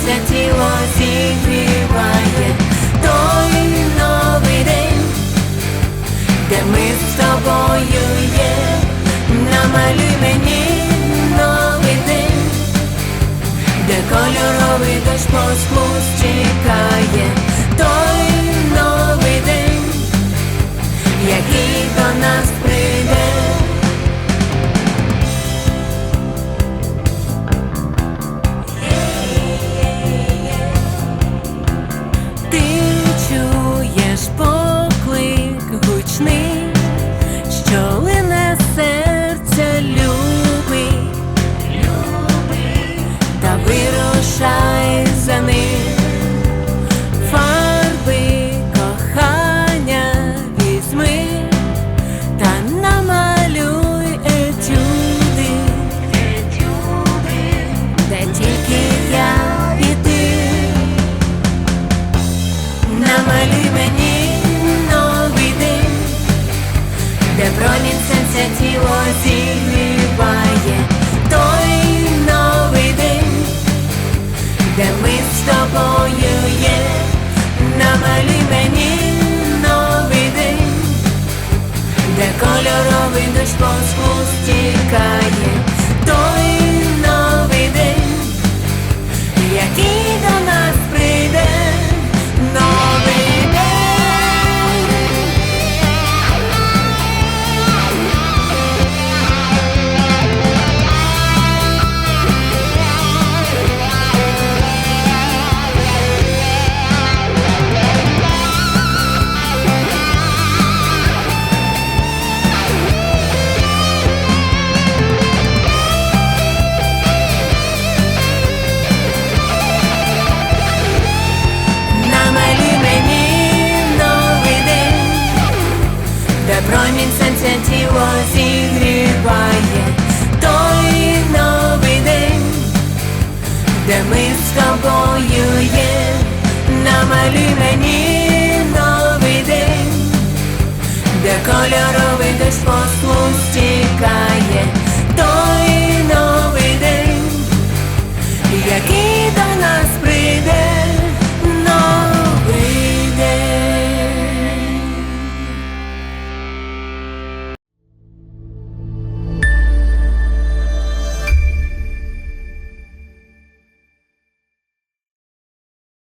серця тіло зігріває той новий день, де ми з тобою є, намалюй мені новий день, де кольоровий дощ посмус чекає, той новий день, який до нас. 路上。responsible мені новий день, де кольоровий десь послу стікає.